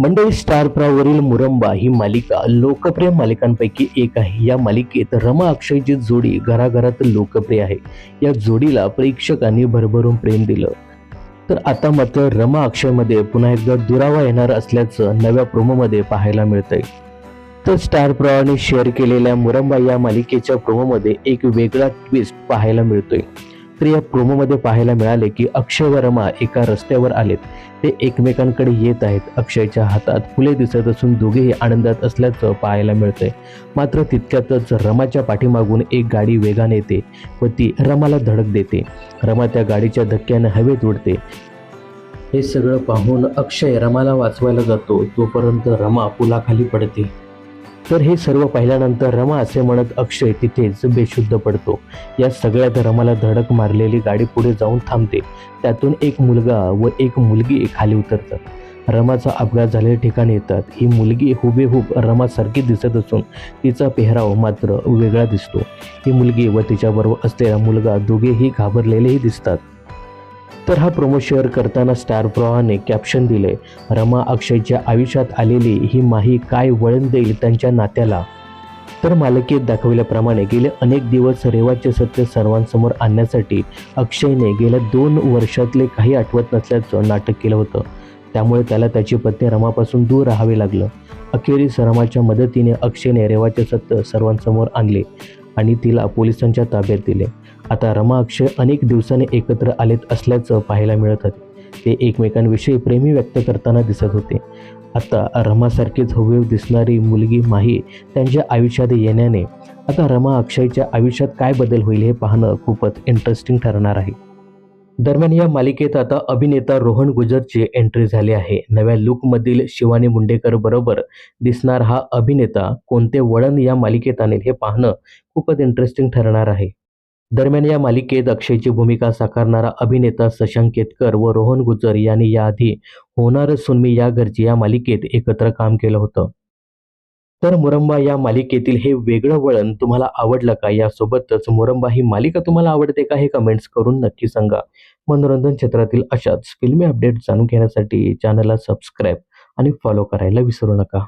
मंडळी स्टार प्रावरील मुरंबा ही मालिका लोकप्रिय मालिकांपैकी एक आहे. या मालिकेत रमा अक्षयची जोडी घराघरात लोकप्रिय आहे. या जोडीला प्रेक्षकांनी भरभरून प्रेम दिलं. तर आता मात्र रमा अक्षयमध्ये पुन्हा एकदा दुरावा येणार असल्याचं नव्या प्रोमोमध्ये पाहायला मिळतंय. तर स्टार प्रवाने शेअर केलेल्या मुरंबा या मालिकेच्या प्रोमोमध्ये एक वेगळा ट्विस्ट पाहायला मिळतोय. चित्र या प्रोमोमध्ये पाहायला मिळाले की अक्षय व रमा एका रस्त्यावर आलेत. ते एकमेकांकडे येत आहेत. अक्षयच्या हातात फुले दिसत असून दोघेही आनंदात असल्याचं पाहायला मिळतंय. मात्र तितक्यातच रमाच्या पाठीमागून एक गाडी वेगाने येते व ती रमाला धडक देते. रमा त्या गाडीच्या धक्क्याने हवेत उडते. हे सगळं पाहून अक्षय रमाला वाचवायला जातो. तोपर्यंत रमा पुलाखाली पडते. तर हे सर्व पाहिल्यानंतर रमा असे म्हणत अक्षय तिथेच बेशुद्ध पडतो. या सगळ्यात रमाला धडक मारलेली गाडी पुढे जाऊन थांबते. त्यातून एक मुलगा व एक मुलगी खाली उतरतात. रमाचा अपघात झालेल्या ठिकाणी येतात. ही मुलगी हुबेहूब रमासारखी दिसत असून तिचा पेहराव मात्र वेगळा दिसतो. ही मुलगी व तिच्याबरोबर असलेला मुलगा दोघेही घाबरलेलेही दिसतात. तर हा प्रोमो शेअर करताना स्टार प्रवाहाने कॅप्शन दिले रमा अक्षयच्या आयुष्यात आलेली ही माही काय वळण देईल त्यांच्या नात्याला? तर मालिकेत दाखवल्याप्रमाणे गेले अनेक दिवस रेवाचे सत्य सर्वांसमोर आणण्यासाठी अक्षयने गेल्या दोन वर्षातले काही आठवत नसल्याचं नाटक केलं होतं. त्यामुळे त्याला त्याची पत्नी रमापासून दूर राहावे लागलं. अखेरीस रमाच्या मदतीने अक्षयने रेवाचे सत्य सर्वांसमोर आणले आणि तिला पोलिसांच्या ताब्यात दिले. आता रमा अक्षय अनेक दिवसांनी एकत्र आलेत असल्याचं पाहायला मिळत होते. ते एकमेकांविषयी प्रेमी व्यक्त करताना दिसत होते. आता रमासारखीच हवेव दिसणारी मुलगी माही त्यांच्या आयुष्यात येण्याने आता रमा अक्षयच्या आयुष्यात काय बदल होईल हे पाहणं खूपच इंटरेस्टिंग ठरणार आहे. दरम्यान या मालिकेत आता अभिनेता रोहन गुजरची एंट्री झाली आहे. नव्या लुकमधील शिवानी मुंडेकर बरोबर दिसणार हा अभिनेता कोणते वळण या मालिकेत आणेल हे पाहणं खूपच इंटरेस्टिंग ठरणार आहे. दरम्यान या मालिकेत अक्षयची भूमिका साकारणारा अभिनेता शशांक केतकर व रोहन गुजर यांनी याआधी होणार सुनमी या घरची या मालिकेत एकत्र काम केलं होतं. तर मुरंबा या मालिकेतील हे वेगळं वळण तुम्हाला आवडलं का? यासोबतच मुरंबा ही मालिका तुम्हाला आवडते का? हे कमेंट्स करून नक्की सांगा. मनोरंजन क्षेत्रातील अशाच फिल्मी अपडेट जाणून घेण्यासाठी चॅनलला सबस्क्राईब आणि फॉलो करायला विसरू नका.